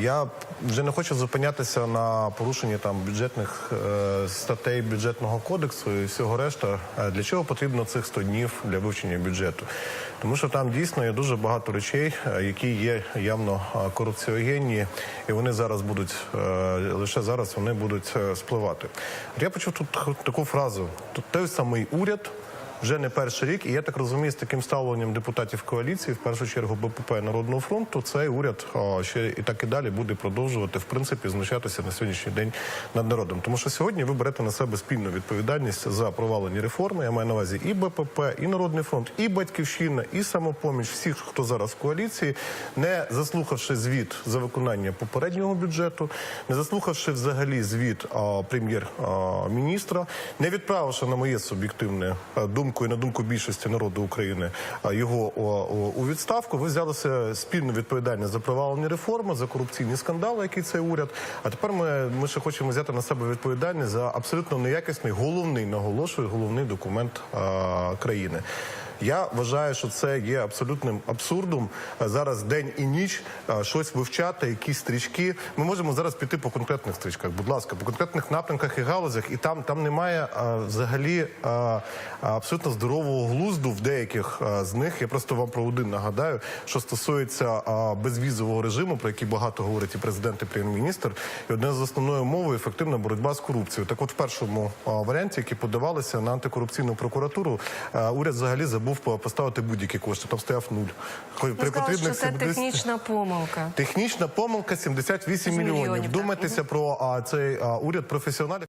Я вже не хочу зупинятися на порушенні там бюджетних е, статей бюджетного кодексу і всього решта. Е, Для чого потрібно цих 100 днів для вивчення бюджету? Тому що там дійсно є дуже багато речей, е, які є явно корупціогенні, і вони зараз будуть лише зараз вони будуть спливати. Я почув тут таку фразу: той самий уряд. Вже не перший рік, і я так розумію, з таким ставленням депутатів коаліції, в першу чергу БПП Народного фронту, цей уряд ще і так і далі буде продовжувати в принципі знущатися на сьогоднішній день над народом. Тому що сьогодні ви берете на себе спільну відповідальність за провалені реформи. Я маю на увазі і БПП, і Народний фронт, і Батьківщина, і самопоміч, всіх, хто зараз в коаліції, не заслухавши звіт за виконання попереднього бюджету, не заслухавши взагалі звіт прем'єр-міністра, не відправивши на моє суб'єктивне а, думку і на думку більшості народу України його у відставку. Ви взялися спільну відповідальність за провалені реформи, за корупційні скандали, які цей уряд. А тепер ми, ми ще хочемо взяти на себе відповідальність за абсолютно неякісний головний наголошую головний документ а, країни. Я вважаю, що це є абсолютним абсурдом. Зараз день і ніч щось вивчати, якісь стрічки. Ми можемо зараз піти по конкретних стрічках. Будь ласка, по конкретних напрямках і галузях, і там, там немає взагалі абсолютно здорового глузду в деяких з них. Я просто вам про один нагадаю, що стосується безвізового режиму, про який багато говорить і президент, і прем'єр-міністр. І одне з основною мовою ефективна боротьба з корупцією. Так, от в першому варіанті, який подавалися на антикорупційну прокуратуру, уряд взагалі забув по- поставити будь-які кошти. Там стояв нуль. При що це 70 технічна помилка. Технічна помилка 78 мільйонів. мільйонів, так. Про а, цей а, уряд професіоналів.